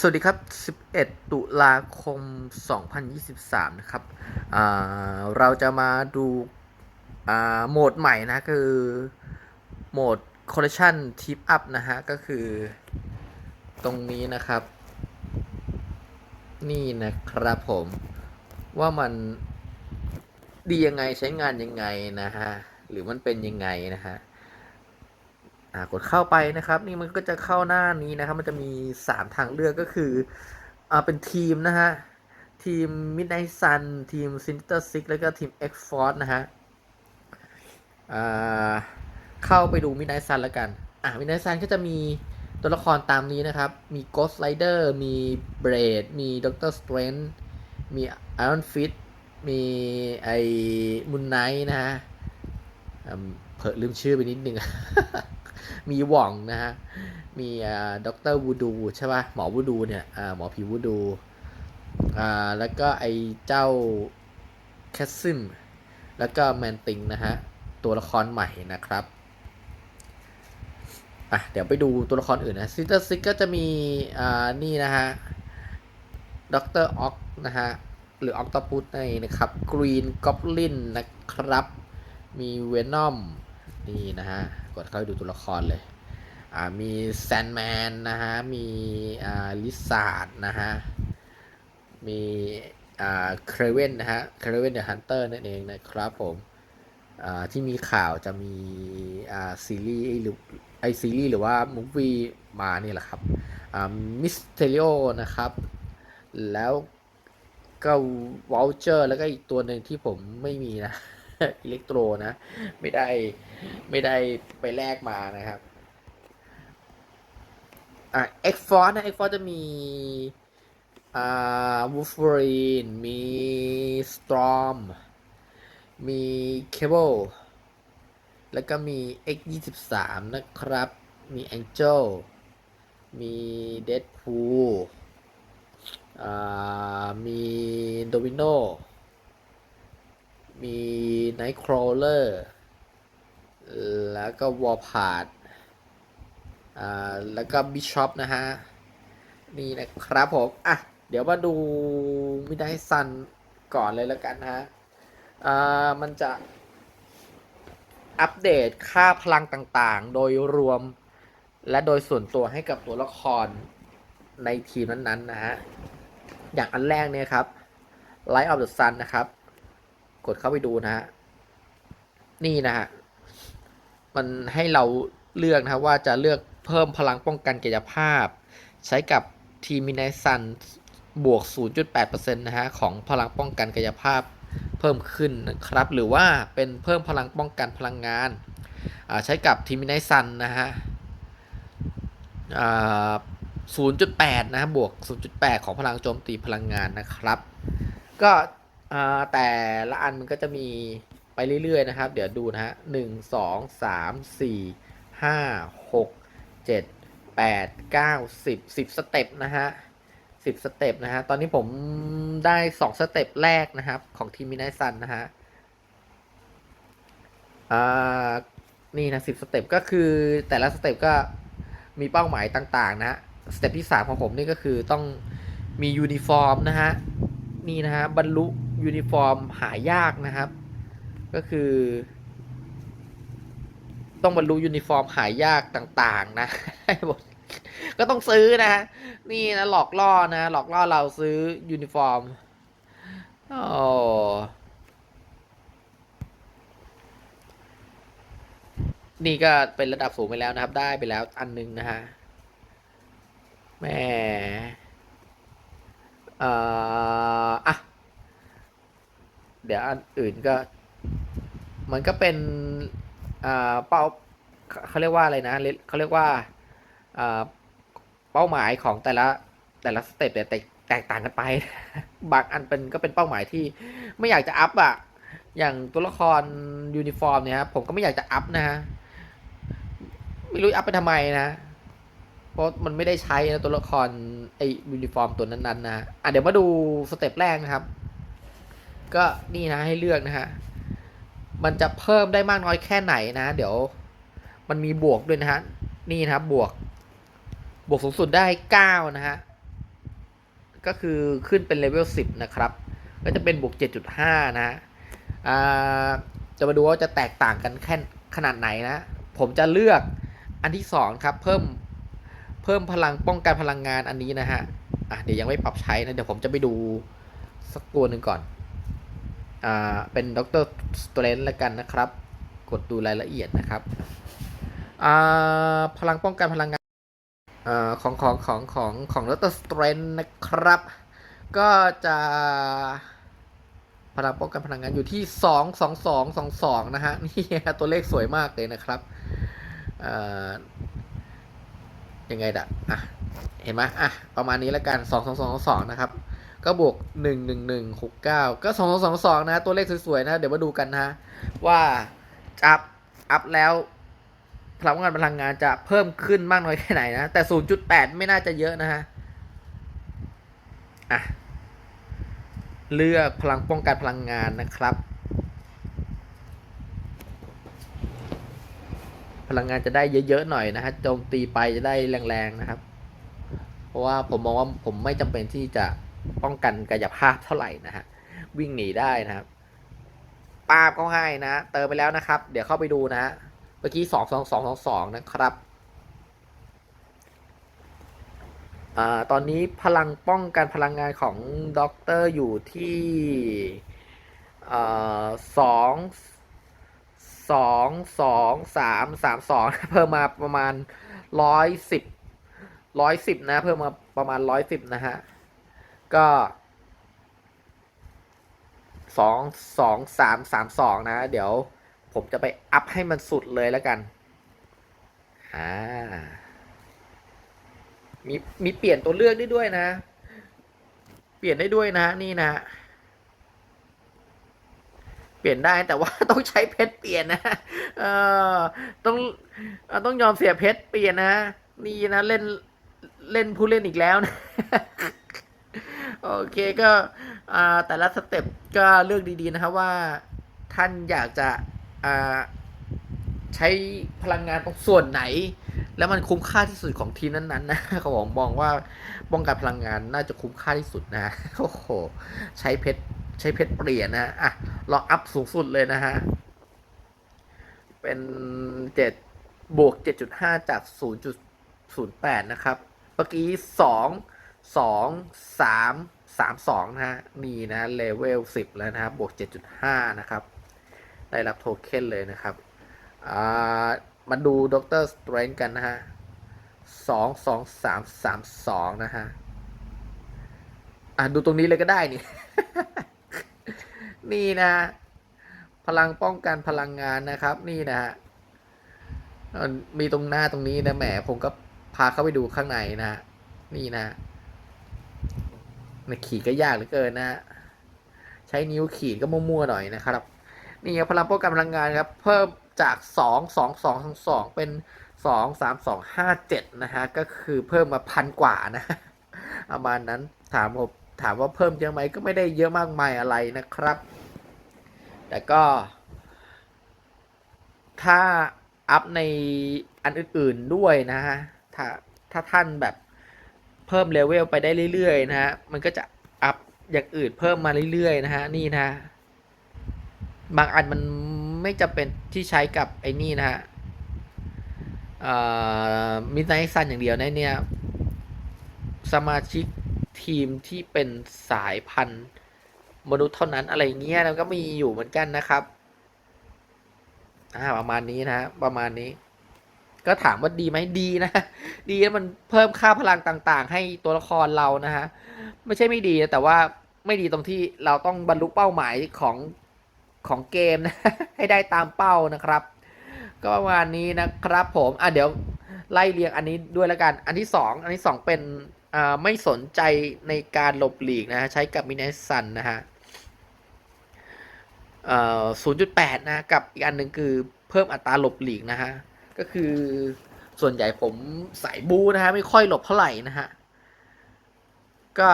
สวัสดีครับ 11 ตุลาคม 2023 นะครับ เราจะมาดูโหมดใหม่นะคือโหมด collection tip up นะฮะ ก็คือตรงนี้นะครับ นี่นะครับผม ว่ามันดียังไงใช้งานยังไงนะฮะ หรือมันเป็นยังไงนะฮะ กดเข้าไปนะครับ นี่มันก็จะเข้าหน้านี้นะครับ มันจะมี 3 ทางเลือกก็คืออ่าเป็นทีมนะฮะ ทีม Midnight Sun ทีม Sinister Six แล้วก็ทีม X Force นะฮะอ่าเข้าไปดู Midnight Sun แล้วกันอ่า Midnight Sun ก็จะมีตัวละครตามนี้นะครับ มี Ghost Rider มี Blade มี Doctor Strange มี Iron Fist มีไอ้ Moon Knight นะฮะเผลอลืมชื่อไปนิดนึง มีหว่องนะฮะ มีด็อกเตอร์วูดูใช่ป่ะ หมอวูดูเนี่ยหมอผีวูดู อ่า แล้วก็ไอเจ้าแคสซิม แล้วก็แมนติงนะฮะ ตัวละครใหม่นะครับ อะ เดี๋ยวไปดูตัวละครอื่นนะซิสเตอร์ซิกก็จะมี อ่า นี่นะฮะด็อกเตอร์ออกนะฮะ หรือออกต p พุ n นั่นนะครับ กรีนกอบลินนะครับ มีเวนอม นี่นะฮะ กดเข้าไปดูตัวละครเลย อ่า มีแซนแมนนะฮะ มีอ่าลิซาร์ดนะฮะ มีอ่าเครเวนนะฮะ เครเวนเดอะฮันเตอร์นั่นเองนะครับผม อ่า ที่มีข่าวจะมีอ่าซีรีส์หรือไอซีรีส์หรือว่ามูฟวี่มานี่แหละครับ อ่า มิสเทริโอนะครับ แล้วก็วอลเจอร์แล้วก็อีกตัวหนึ่งที่ผมไม่มีนะ อิเล็กโทรนะ ไม่ได้ไม่ได้ไปแลกมานะครับอะ X Force นะ X Force จะมีอ่า Wolverine มี Storm มี Cable แล้วก็มี X 2 3 นะครับ มี Angel มี Deadpool มี Domino มี Nightcrawler แล้วก็ Warpath อ่าแล้วก็ Bishop นะฮะ นี่นะครับผม อะ เดี๋ยวมาดูมิดไ g ซันก่อนเลยแล้วกันนะฮะอ่ามันจะอัปเดตค่าพลังต่างๆ โดยรวมและโดยส่วนตัวให้กับตัวละครในทีมนั้นๆนะฮะ อย่างอันแรกเนี่ยครับ Light of the Sun นะครับ กดเข้าไปดูนะฮะนี่นะฮะมันให้เราเลือกนะว่าจะเลือกเพิ่มพลังป้องกันกายภาพ ใช้กับทีมินซันบวก 0.8%นะฮะของพลังป้องกันกายภาพเพิ่มขึ้นนะครับ หรือว่าเป็นเพิ่มพลังป้องกันพลังงาน ใช้กับทีมินซันนะฮะ0.8 นะฮะบวก 0.8 ของพลังโจมตีพลังงานนะครับ ก็ อ่าแต่ละอันมันก็จะมีไปเรื่อยๆนะครับ เดี๋ยวดูนะฮะหนึ่งสองสามสี่ห้าหกเจ็ดแปดเก้าสิบสิบสเต็ปนะฮะสิบสเต็ปนะฮะ ตอนนี้ผมได้สองสเต็ปแรกนะครับ ของทีมมินายซันนะฮะอ่านี่นะสิบสเต็ปก็คือแต่ละสเต็ปก็มีเป้าหมายต่าง ๆ นะฮะสเต็ปที่สามของผมนี่ก็คือต้องมียูนิฟอร์มนะฮะ นี่นะฮะบรรลุ ยูนิฟอร์มหายากนะครับ ก็คือ ต้องบรรลุยูนิฟอร์มหายากต่างๆ นะให้หมดก็ต้องซื้อนะ นี่นะหลอกล่อนะ หลอกล่อเราซื้อยูนิฟอร์มโอ้นี่ก็เป็นระดับสูงไปแล้วนะครับ ได้ไปแล้วอันหนึงนะฮะแม่เอ่ออะ เดี๋ยวอันอื่นก็ มันก็เป็นอ่าเป้าเขาเรียกว่าอะไรนะเขาเรียกว่าอ่าเป้าหมายของแต่ละแต่ละสเต็ปเนี่ยแตกแตกต่างกันไป บางอันเป็นก็เป็นเป้าหมายที่ไม่อยากจะอัพอะอย่างตัวละครยูนิฟอร์มเนี่ยครับผมก็ไม่อยากจะอัพนะฮะไม่รู้อัพไปทำไมนะ เพราะมันไม่ได้ใช้นะตัวละครไอยูนิฟอร์มตัวนั้นๆนะอะเดี๋ยวมาดูสเต็ปแรกนะครับ ก็นี่นะให้เลือกนะฮะ มันจะเพิ่มได้มากน้อยแค่ไหนนะ เดี๋ยวมันมีบวกด้วยนะฮะ นี่นะครับบวก บวกสูงสุดได้เก้านะฮะ ก็คือขึ้นเป็นเลเวล 10 นะครับ ก็จะเป็นบวก 7.5 นะฮะอ่าจะมาดูว่าจะแตกต่างกันแค่ขนาดไหนนะ ผมจะเลือกอันที่ 2 ครับ เพิ่ม เพิ่มพลังป้องกันพลังงานอันนี้นะฮะ อะเดี๋ยวยังไม่ปรับใช้นะ เดี๋ยวผมจะไปดูสักตัวหนึ่งก่อน อ่าเป็นด็อกเตอร์สเตรนแล้วกันนะครับ กดดูรายละเอียดนะครับอ่าพลังป้องกันพลังงานอ่าของของของของของดรสเตรนนะครับ ก็จะพลังป้องกันพลังงานอยู่ที่สองสองสองสองสองนะฮะ นี่ตัวเลขสวยมากเลยนะครับยังไงดะอะ เห็นไหมอะ ประมาณนี้แล้วกันสองสองสองสองนะครับ ก็บวกหนึ่งหนึ่งหนึ่งหกเก้าก็สองสองสองสองนะ ตัวเลขสวยๆนะ เดี๋ยวมาดูกันนะ ว่าอัพอัพแล้วพลังงานพลังงานจะเพิ่มขึ้นมากน้อยแค่ไหนนะ แต่ศูนย์จุดแปดไม่น่าจะเยอะนะฮะ อะ เลือกพลังป้องกันพลังงานนะครับ พลังงานจะได้เยอะๆหน่อยนะฮะ โจมตีไปจะได้แรงๆนะครับ เพราะว่าผมมองว่าผมไม่จำเป็นที่จะ ป้องกันกายภาพเท่าไหร่นะฮะวิ่งหนีได้นะครับปาบเขาให้นะเติมไปแล้วนะครับ เดี๋ยวเข้าไปดูนะฮะเมื่อกี้สองสองสองสองสองนะครับอตอนนี้พลังป้องกันพลังงานของด็อกเตอร์อยู่ที่สองสองสองสามสามสองเพิ่มมาประมาณร้อยสิบร้อยสิบนะ เพิ่มมาประมาณร้อยสิบนะฮะ ก็สองสองสามสามสองนะ เดี๋ยวผมจะไปอัพให้มันสุดเลยแล้วกันอ่ามีมีเปลี่ยนตัวเลือกได้ด้วยนะ เปลี่ยนได้ด้วยนะนี่นะ เปลี่ยนได้แต่ว่าต้องใช้เพชรเปลี่ยนนะเออต้องต้องยอมเสียเพชรเปลี่ยนนะ นี่นะเล่นเล่นผู้เล่นอีกแล้วนะ โอเคก็แต่ละสเต็ปก็เลือกดีๆนะครับว่าท่านอยากจะใช้พลังงานตรงส่วนไหน แล้วมันคุ้มค่าที่สุดของทีมนั้นๆนะเขาบอกมองว่าป้องกันพลังงานน่าจะคุ้มค่าที่สุดนะโอ้โหใช้เพชรใช้เพชรเปลี่ยนนะอะลองอัพสูงสุดเลยนะฮะเป็นเจ็ดบวกเจ็ดจุดห้าจากศูนย์จุดศูนย์แปดนะครับ เมื่อกี้สอง สองสามสองนะฮะนี่นะเลเวลสิบแล้วนะครับบวกเจ็ดจุดห้านะครับ ได้รับโทเค็นเลยนะครับ อ่า มาดูด็อกเตอร์สเตรนกันนะฮะสองสองสามสามสองนะฮะ อะ ดูตรงนี้เลยก็ได้นี่ นี่นะ พลังป้องกันพลังงานนะครับ นี่นะฮะ มีตรงหน้าตรงนี้นะแหมผมก็พาเข้าไปดูข้างในนะฮะนี่นะ นะขีดก็ยากเหลือเกินนะฮะใช้นิ้วขีดก็มั่วๆหน่อยนะครับ นี่ครับพลังป้องกันพลังงานครับ เพิ่มจากสองสองสองสองเป็นสองสามสองห้าเจ็ดนะฮะ ก็คือเพิ่มมาพันกว่านะประมาณนั้นถามผมถามว่าเพิ่มเยอะไหมก็ไม่ได้เยอะมากมายอะไรนะครับ แต่ก็ ถ้าอัพในอันอื่นๆด้วยนะฮะถ้าถ้าท่านแบบ เพิ่มเลเวลไปได้เรื่อยๆนะฮะมันก็จะอัพอย่างอื่นเพิ่มมาเรื่อยๆนะฮะนี่นะ บางอันมันไม่จำเป็นที่ใช้กับไอ้นี่นะฮะมิดไนท์ซันอย่างเดียวนะเนี่ย สมาชิกทีมที่เป็นสายพันธุ์มนุษย์เท่านั้นอะไรเงี้ยแล้วก็มีอยู่เหมือนกันนะครับ อ่าประมาณนี้นะฮะประมาณนี้ ก็ถามว่าดีไหมดีนะ ดีแล้วมันเพิ่มค่าพลังต่างๆ ให้ตัวละครเรานะฮะ ไม่ใช่ไม่ดีนะแต่ว่าไม่ดีตรงที่เราต้องบรรลุเป้าหมายของของเกมนะ ให้ได้ตามเป้านะครับ ก็ประมาณนี้นะครับ ผมอะเดี๋ยวไล่เรียงอันนี้ด้วยแล้วกัน อันที่สองอันที่สองเป็นอ่าไม่สนใจในการหลบหลีกนะฮะใช้กับมิน s ซันนะฮะเอ่อ0.8นะกับอีกอันหนึ่งคือเพิ่มอัตราหลบหลีกนะฮะ ก็คือส่วนใหญ่ผมสายบูนะฮะไม่ค่อยหลบเท่าไหร่นะฮะ ก็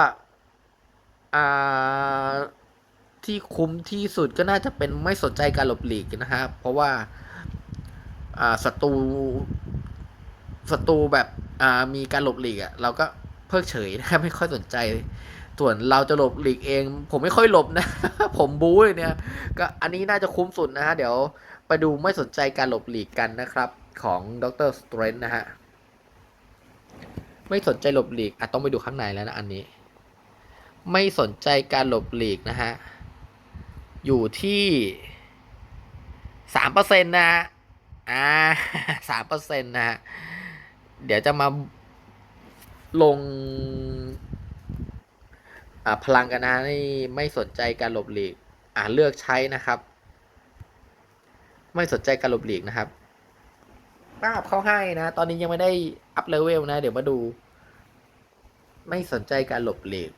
ที่คุ้มที่สุดก็น่าจะเป็นไม่สนใจการหลบหลีกนะฮะเพราะว่าศัตรูศัตรูแบบมีการหลบหลีกอะ่ะเราก็เพิกเฉยนะครับไม่ค่อยสนใจส่วนเราจะหลบหลีกเอง ผมไม่ค่อยหลบนะ ผมบู๊เลยเนี่ย ก็อันนี้น่าจะคุ้มสุดนะฮะ เดี๋ยวไปดูไม่สนใจการหลบหลีกกันนะครับ ของดรสเตรนนะฮะ ไม่สนใจหลบหลีกอะต้องไปดูข้างในแล้วนะอันนี้ ไม่สนใจการหลบหลีกนะฮะ อยู่ที่สามเปอร์เซ็นต์นะฮะ อ่าสามเปอร์เซ็นต์นะฮะ เดี๋ยวจะมาลงอ่าพลังกันนะนี่ไม่สนใจการหลบหลีก อ่าเลือกใช้นะครับ ไม่สนใจการหลบหลีกนะครับ ป้าบเข้าให้นะ ตอนนี้ยังไม่ได้อัพเลเวลนะ เดี๋ยวมาดู ไม่สนใจการหลบหลีก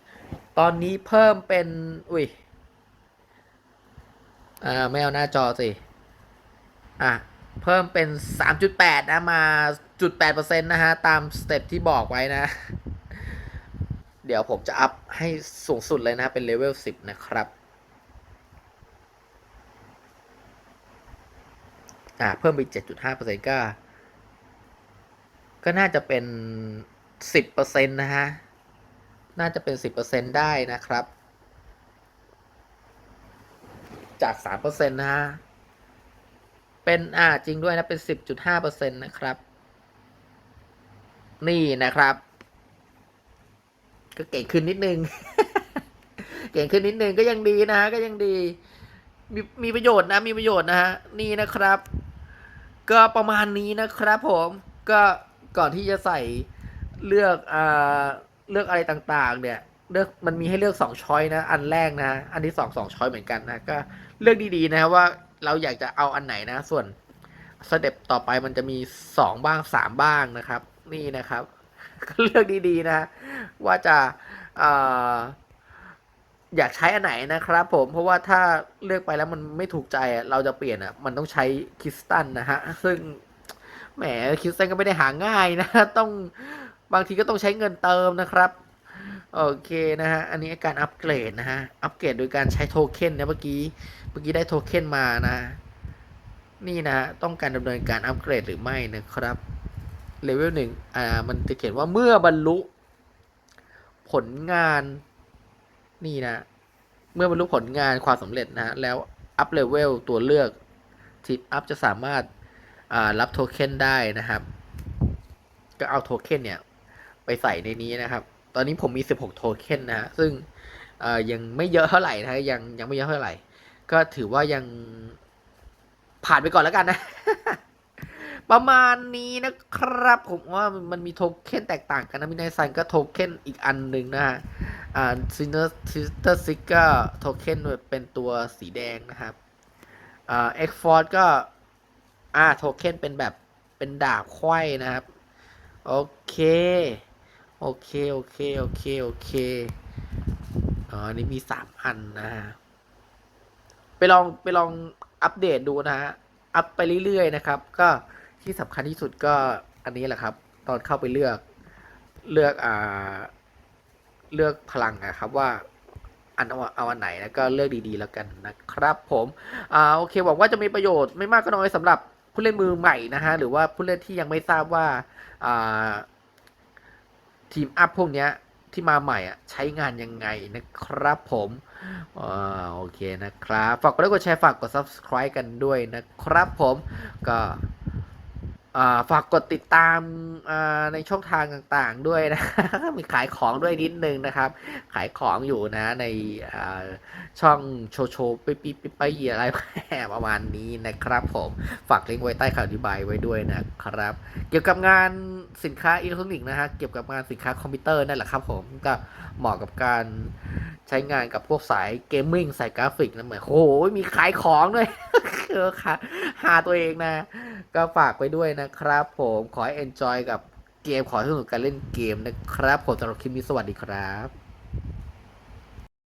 ตอนนี้เพิ่มเป็น อุ้ย อ่า ไม่เอาหน้าจอสิ อะ เพิ่มเป็น 3.8 นะ มาจุด8%นะฮะ ตามสเต็ปที่บอกไว้นะ เดี๋ยวผมจะอัพให้สูงสุดเลยนะ เป็นเลเวล 10 นะครับอ่าเพิ่มไป 7.5%ก็ ก็น่าจะเป็น 10%นะฮะ น่าจะเป็น 10%ได้นะครับ จาก 3%นะฮะ เป็นอ่าจริงด้วยนะ เป็น 10.5%นะครับ นี่นะครับ ก็เก่งขึ้นนิดนึง เก่งขึ้นนิดนึงก็ยังดีนะฮะ ก็ยังดี มีมีประโยชน์นะ มีประโยชน์นะฮะ นี่นะครับ ก็ประมาณนี้นะครับผมก็ ก่อนที่จะใส่เลือกอ่าเลือกอะไรต่างๆ เนี่ยเลือกมันมีให้เลือกสองช้อยนะ อันแรกนะ อันที่สองสองช้อยเหมือนกันนะ ก็เลือกดีๆนะว่าเราอยากจะเอาอันไหนนะ ส่วนสเต็ปต่อไปมันจะมีสองบ้างสามบ้างนะครับ นี่นะครับ ก็เลือกดีๆนะ ว่าจะอ่ออยากใช้อันไหนนะครับผมเพราะว่าถ้าเลือกไปแล้วมันไม่ถูกใจเราจะเปลี่ยนอะมันต้องใช้คริสตัลนะฮะ ซึ่ง แหมคริสตัลก็ไม่ได้หาง่ายนะ ต้องบางทีก็ต้องใช้เงินเติมนะครับ โอเคนะฮะ อันนี้การอัปเกรดนะฮะ อัปเกรดโดยการใช้โทเค็นนะเมื่อกี้ เมื่อกี้ได้โทเค็นมานะ นี่นะต้องการดำเนินการอัปเกรดหรือไม่นะครับ เลเวลหนึ่งอ่า มันจะเขียนว่าเมื่อบรรลุ ผลงาน นี่นะ เมื่อบรรลุผลงานความสำเร็จนะ แล้วอัพเลเวลตัวเลือกทีมอัพจะสามารถ รับโทเค็นได้นะครับ ก็เอาโทเค็นเนี่ย ไปใส่ในนี้นะครับ ตอนนี้ผมมี 16 โทเค็นนะฮะซึ่งยังไม่เยอะเท่าไหร่นะ ยังยังไม่เยอะเท่าไหร่ ก็ถือว่ายังผ่านไปก่อนแล้วกันนะ ประมาณนี้นะครับ ผมว่ามันมีโทเค็นแตกต่างกันนะมินายซันก็โทเค็นอีกอันหนึ่งนะฮะอ่าซินเนอร์ซิสเตอร์ซิกก็โทเค็นเป็นตัวสีแดงนะครับอ่าเอ็กฟอร์ดก็ อ่าโทเค็นเป็นแบบเป็นดาบไขว้นะครับ โอเค โอเค โอเค โอเค โอเค อ๋ออันนี้มีสามอันนะฮะ ไปลองไปลองอัปเดตดูนะฮะ อัพไปเรื่อยๆนะครับ ก็ที่สำคัญที่สุดก็อันนี้แหละครับ ตอนเข้าไปเลือกเลือกอ่าเลือกพลังอะครับว่าอันเอาเอาอันไหนแล้วก็เลือกดีๆแล้วกันนะครับผม อ่าโอเคหวังว่าจะมีประโยชน์ไม่มากก็น้อยสำหรับ ผู้เล่นมือใหม่นะฮะหรือว่าผู้เล่นที่ยังไม่ทราบว่าทีมอัพพวกเนี้ยที่มาใหม่อะใช้งานยังไงนะครับผมอ่าโอเคนะครับ ฝากกดไลค์กดแชร์ฝากกด subscribe กันด้วยนะครับผมก็ ฝากกดติดตามในช่องทางต่างๆด้วยนะ มีขายของด้วยนิดนึงนะครับ ขายของอยู่นะในช่องโชว์โชว์ปิ๊ปปิ๊ปปิ๊ปไปอะไรประมาณนี้นะครับผมฝากลิงก์ไว้ใต้คำอธิบายไว้ด้วยนะครับ เกี่ยวกับงานสินค้าอิเล็กทรอนิกส์นะฮะเกี่ยวกับงานสินค้าคอมพิวเตอร์นั่นแหละครับผมก็เหมาะกับการใช้งานกับพวกสายเกมมิ่งสายกราฟิกนะเหมือนโอ้โหมีขายของด้วยเออค่ะหาตัวเองนะ ก็ฝากไว้ด้วยนะครับผมขอให้ enjoy กับเกมขอให้สนุกกับการเล่นเกมนะครับผมสำหรับคลิปนี้สวัสดีครับ